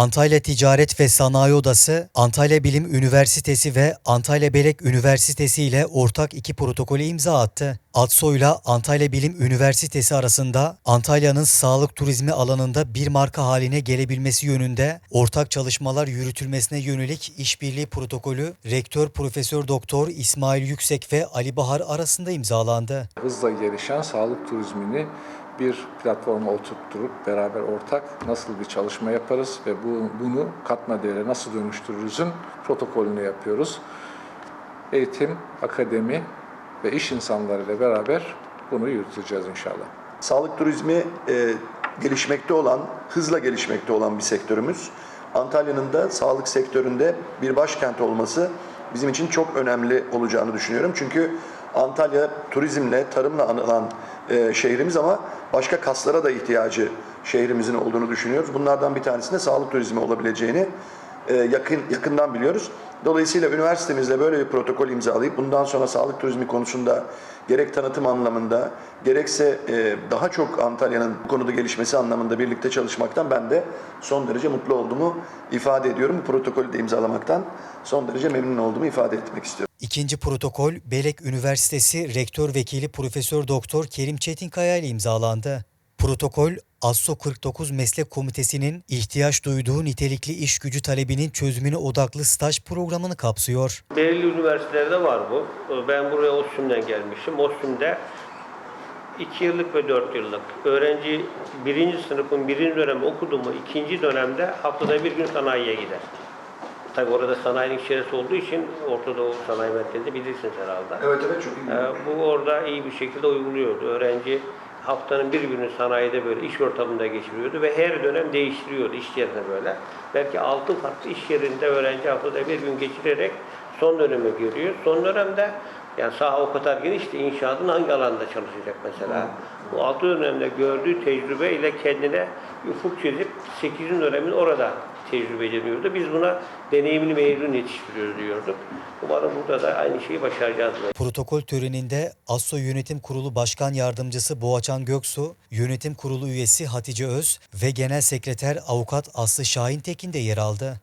Antalya Ticaret ve Sanayi Odası, Antalya Bilim Üniversitesi ve Antalya Belek Üniversitesi ile ortak iki protokolü imza attı. ATSO ile Antalya Bilim Üniversitesi arasında Antalya'nın sağlık turizmi alanında bir marka haline gelebilmesi yönünde ortak çalışmalar yürütülmesine yönelik işbirliği protokolü Rektör Profesör Doktor İsmail Yüksek ve Ali Bahar arasında imzalandı. hızla gelişen sağlık turizmini bir platforma oturtturup beraber ortak nasıl bir çalışma yaparız ve bu, bunu katma değere nasıl dönüştürürüzün protokolünü yapıyoruz. Eğitim, akademi ve iş insanlarıyla beraber bunu yürüteceğiz inşallah. Sağlık turizmi e, gelişmekte olan, hızla gelişmekte olan bir sektörümüz. Antalya'nın da sağlık sektöründe bir başkent olması bizim için çok önemli olacağını düşünüyorum. Çünkü Antalya turizmle, tarımla anılan e, şehrimiz ama başka kaslara da ihtiyacı şehrimizin olduğunu düşünüyoruz. Bunlardan bir tanesinde sağlık turizmi olabileceğini yakın yakından biliyoruz. Dolayısıyla üniversitemizle böyle bir protokol imzalayıp bundan sonra sağlık turizmi konusunda gerek tanıtım anlamında gerekse e, daha çok Antalya'nın bu konuda gelişmesi anlamında birlikte çalışmaktan ben de son derece mutlu olduğumu ifade ediyorum. Bu protokolü de imzalamaktan son derece memnun olduğumu ifade etmek istiyorum. İkinci protokol Belek Üniversitesi Rektör Vekili Profesör Doktor Kerim Çetinkaya ile imzalandı. Protokol ASSO 49 Meslek Komitesi'nin ihtiyaç duyduğu nitelikli iş gücü talebinin çözümüne odaklı staj programını kapsıyor. Belirli üniversitelerde var bu. Ben buraya OSTÜM'den gelmişim. OSTÜM'de 2 yıllık ve 4 yıllık öğrenci birinci sınıfın birinci dönemi okudu mu ikinci dönemde haftada bir gün sanayiye gider. Tabi orada sanayinin içerisi olduğu için Orta Doğu Sanayi Merkezi bilirsiniz herhalde. Evet evet çok iyi. Ee, bu orada iyi bir şekilde uyguluyordu. Öğrenci haftanın bir günü sanayide böyle iş ortamında geçiriyordu ve her dönem değiştiriyordu iş yerine böyle. Belki altı farklı iş yerinde öğrenci haftada bir gün geçirerek son döneme giriyor. Son dönemde yani saha o kadar geniş ki inşaatın hangi alanda çalışacak mesela. Bu altı dönemde gördüğü tecrübe ile kendine ufuk çizip 8. dönemin orada tecrübe ediniyordu. Biz buna deneyimli mezun yetiştiriyoruz diyorduk. Umarım burada da aynı şeyi başaracağız. Protokol töreninde ASSO Yönetim Kurulu Başkan Yardımcısı Boğaçan Göksu, Yönetim Kurulu üyesi Hatice Öz ve Genel Sekreter Avukat Aslı Şahin Tekin de yer aldı.